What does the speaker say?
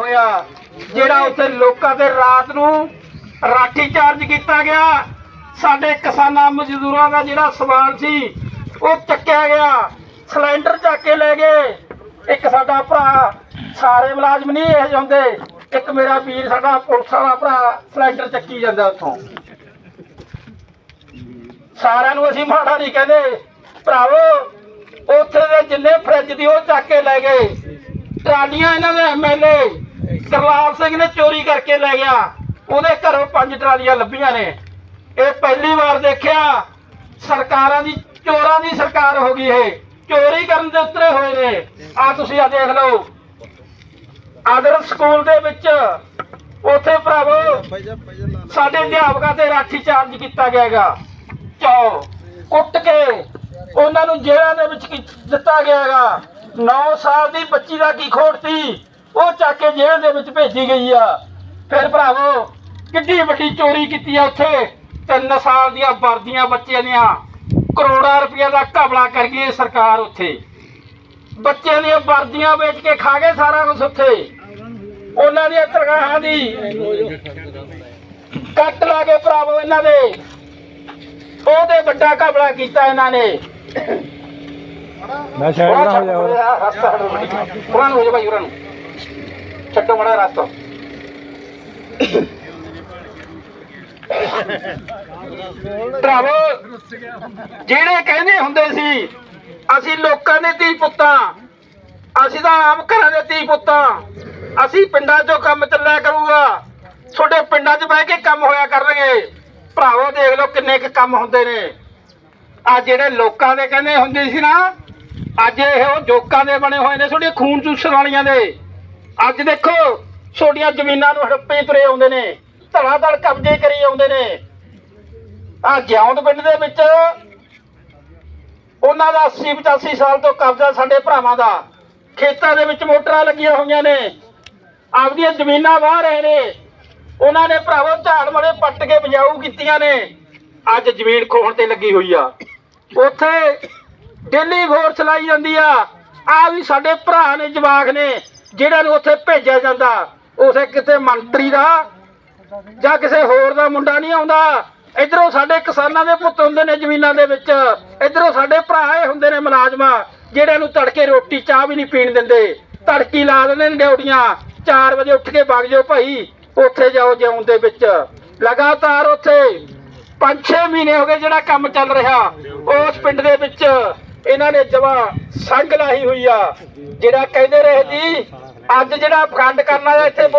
ਹੋਇਆ, ਜਿਹੜਾ ਉੱਥੇ ਲੋਕਾਂ ਦੇ ਰਾਤ ਨੂੰ ਰਾਠੀ ਚਾਰਜ ਕੀਤਾ ਗਿਆ। ਸਾਡੇ ਕਿਸਾਨਾਂ ਮਜ਼ਦੂਰਾਂ ਦਾ ਜਿਹੜਾ ਸਮਾਨ ਸੀ, ਉਹ ਚੱਕਿਆ ਗਿਆ। ਸਿਲੰਡਰ ਚੱਕ ਕੇ ਲੈ ਗਏ। ਇੱਕ ਸਾਡਾ ਭਰਾ ਸਾਰੇ ਮੁਲਾਜ਼ਮ ਨਹੀਂ ਇਹ ਜਾਂਦੇ ਇੱਕ ਮੇਰਾ ਵੀਰ ਸਾਡਾ ਪੁਲਿਸ ਵਾਲਾ ਭਰਾ ਸਿਲੰਡਰ ਚੱਕੀ ਜਾਂਦਾ ਉੱਥੋਂ। ਸਾਰਿਆਂ ਨੂੰ ਅਸੀਂ ਮਾੜਾ ਨਹੀਂ ਕਹਿੰਦੇ। ਭਰਾਵੋ, ਉੱਥੇ ਦੇ ਜਿੰਨੇ ਫਰਿੱਜ ਦੀ ਉਹ ਚੱਕ ਕੇ ਲੈ ਗਏ। ਟਰਾਲੀਆਂ ਇਹਨਾਂ ਦੇ ਐਮਐਲਏ ਕਰਲਾਲ ਸਿੰਘ ਨੇ ਚੋਰੀ ਕਰਕੇ ਲੈ ਗਿਆ। ਉਹਦੇ ਘਰੋਂ ਪੰਜ ਟਰਾਲੀਆਂ ਲੱਭੀਆਂ ਨੇ। ਇਹ ਪਹਿਲੀ ਵਾਰ ਦੇਖਿਆ। ਸਰਕਾਰਾਂ ਦੀ, ਚੋਰਾਂ ਦੀ ਸਰਕਾਰ ਹੋ ਗਈ ਇਹ। ਚੋਰੀ ਕਰਨ ਦੇ ਉਤਰੇ ਹੋਏ ਨੇ। ਆ ਤੁਸੀਂ ਆ ਦੇਖ ਲਓ। ਆਦਰ ਸਕੂਲ ਦੇ ਵਿੱਚ ਉੱਥੇ ਭਰਾਵੋ, ਸਾਡੇ ਅਧਿਆਪਕਾਂ ਤੇ ਰਾਠੀ ਚਾਰਜ ਕੀਤਾ ਗਿਆਗਾ ਚੋ ਕੁੱਟ ਕੇ ਉਹਨਾਂ ਨੂੰ ਜੇਲ੍ਹਾਂ ਦੇ ਵਿੱਚ ਕੀ- ਦਿੱਤਾ ਗਿਆਗਾ 9 ਸਾਲ ਦੀ ਬੱਚੀ ਦਾ ਕੀ ਖੋਟ ਸੀ? ਉਹ ਚੱਕ ਕੇ ਜੇਲ੍ਹ ਦੇ ਵਿੱਚ ਭੇਜੀ ਗਈ ਆ। ਫਿਰ ਭਰਾਵੋ ਕਿੱਡੀ ਵੱਡੀ ਚੋਰੀ ਕੀਤੀ ਆ ਉੱਥੇ? 3 ਸਾਲ ਦੀਆਂ ਵਰਦੀਆਂ ਬੱਚਿਆਂ ਦੀਆਂ। ਕਰੋੜਾਂ ਰੁਪਈਆ ਦਾ ਘਪਲਾ ਕਰ ਗਈ ਸਰਕਾਰ ਉੱਥੇ। ਬੱਚਿਆਂ ਦੀਆਂ ਵਰਦੀਆਂ ਵੇਚ ਕੇ ਖਾ ਗਏ ਸਾਰਾ ਕੁਝ ਉੱਥੇ। ਉਹਨਾਂ ਦੀਆਂ ਤਨਖਾਹਾਂ ਦੀ ਕੱਟ ਲਾ ਕੇ ਭਰਾਵੋ ਇਹਨਾਂ ਦੇ। ਉਹਦੇ ਵੱਡਾ ਘਪਲਾ ਕੀਤਾ ਇਹਨਾਂ ਨੇ। ਮੈਂ ਸ਼ਾਇਦ ਨਾ ਹੋ ਜਾਵਾਂ ਉਹਨਾਂ ਨੂੰ। ਹੋ ਜਾ ਭਾਈ ਉਹਨਾਂ ਨੂੰ। ਛੱਡੋ ਮੜਾ ਰਸਤਾ। ਭਰਾਵੋ, ਜਿਹੜੇ ਕਹਿੰਦੇ ਹੁੰਦੇ ਸੀ, ਅਸੀਂ ਲੋਕਾਂ ਦੇ ਧੀ ਪੁੱਤਾਂ, ਅਸੀਂ ਤਾਂ ਆਮ ਘਰਾਂ ਦੇ ਧੀ ਪੁੱਤਾਂ, ਅਸੀਂ ਪਿੰਡਾਂ 'ਚੋਂ ਕੰਮ ਚੱਲਿਆ ਕਰੂਗਾ, ਤੁਹਾਡੇ ਪਿੰਡਾਂ 'ਚ ਬਹਿ ਕੇ ਕੰਮ ਹੋਇਆ ਕਰਨਗੇ। ਭਰਾਵੋ, ਦੇਖ ਲਓ ਕਿੰਨੇ ਕੁ ਕੰਮ ਹੁੰਦੇ ਨੇ। ਆ ਜਿਹੜੇ ਲੋਕਾਂ ਦੇ ਕਹਿੰਦੇ ਹੁੰਦੇ ਸੀ ਨਾ, ਅੱਜ ਇਹ ਉਹ ਜੋਕਾਂ ਦੇ ਬਣੇ ਹੋਏ ਨੇ ਤੁਹਾਡੇ ਖੂਨ ਚੂਸਣ ਵਾਲੀਆਂ ਦੇ। ਅੱਜ ਦੇਖੋ ਛੋਟੀਆਂ ਜ਼ਮੀਨਾਂ ਨੂੰ ਹੜੱਪੇ ਤੁਰੇ ਆਉਂਦੇ ਨੇ, ਧੜਾ ਧੜ ਕਬਜ਼ੇ ਕਰੀ ਆਉਂਦੇ ਨੇ। ਆ ਗਿਆਉਂਦ ਪਿੰਡ ਦੇ ਵਿੱਚ ਉਹਨਾਂ ਦਾ 80 85 ਸਾਲ ਤੋਂ ਕਬਜ਼ਾ ਸਾਡੇ ਭਰਾਵਾਂ ਦਾ। ਖੇਤਾਂ ਦੇ ਵਿੱਚ ਮੋਟਰਾਂ ਲੱਗੀਆਂ ਹੋਈਆਂ ਨੇ। ਆਪਦੀਆਂ ਜ਼ਮੀਨਾਂ ਵਾਹ ਰਹੇ ਨੇ। ਉਹਨਾਂ ਨੇ ਭਰਾਵੋ ਝਾੜ ਮਲੇ ਪੱਟ ਕੇ ਬਜਾਊ ਕੀਤੀਆਂ ਨੇ। ਅੱਜ ਜ਼ਮੀਨ ਖੋਹਣ ਤੇ ਲੱਗੀ ਹੋਈ ਆ। ਉੱਥੇ ਡੇਲੀ ਫੋਰਸ ਲਾਈ ਜਾਂਦੀ ਆ। ਆ ਵੀ ਸਾਡੇ ਭਰਾ ਨੇ, ਜਵਾਕ ਨੇ। ਜਿਹੜਾ ਨੂੰ ਉੱਥੇ ਭੇਜਿਆ ਜਾਂਦਾ, ਉਥੇ ਕਿਤੇ ਮੰਤਰੀ ਦਾ ਜਾਂ ਕਿਸੇ ਹੋਰ ਦਾ ਮੁੰਡਾ ਨਹੀਂ ਆਉਂਦਾ। ਇਧਰੋਂ ਸਾਡੇ ਕਿਸਾਨਾਂ ਦੇ ਪੁੱਤ ਹੁੰਦੇ ਨੇ ਜ਼ਮੀਨਾਂ ਦੇ ਵਿੱਚ। ਇਧਰੋਂ ਸਾਡੇ ਭਰਾ ਇਹ ਹੁੰਦੇ ਨੇ ਮੁਲਾਜ਼ਮਾਂ ਜਿਹੜਿਆਂ ਨੂੰ ਤੜਕੇ ਰੋਟੀ, ਚਾਹ ਵੀ ਨਹੀਂ ਪੀਣ ਦਿੰਦੇ। ਤੜਕੀ ਲਾ ਦਿੰਦੇ ਨੇ ਡਿਊਟੀਆਂ। 4 ਵਜੇ ਉੱਠ ਕੇ ਵਗ ਜਾਓ ਭਾਈ, ਉੱਥੇ ਜਾਓ ਜਿਉਂ ਦੇ ਵਿੱਚ। ਲਗਾਤਾਰ ਉੱਥੇ 5-6 ਮਹੀਨੇ ਹੋ ਗਏ ਜਿਹੜਾ ਕੰਮ ਚੱਲ ਰਿਹਾ। ਉਸ ਪਿੰਡ ਦੇ ਵਿੱਚ ਇਹਨਾਂ ਨੇ ਜਵਾ ਸੰਗ ਲਾਹੀ ਹੋਈ ਆ। ਜਿਹੜਾ ਕਹਿੰਦੇ ਰਹੇ ਜੀ, ਅੱਜ ਜਿਹੜਾ ਫੰਡ ਕਰਨਾ ਹੈ ਇੱਥੇ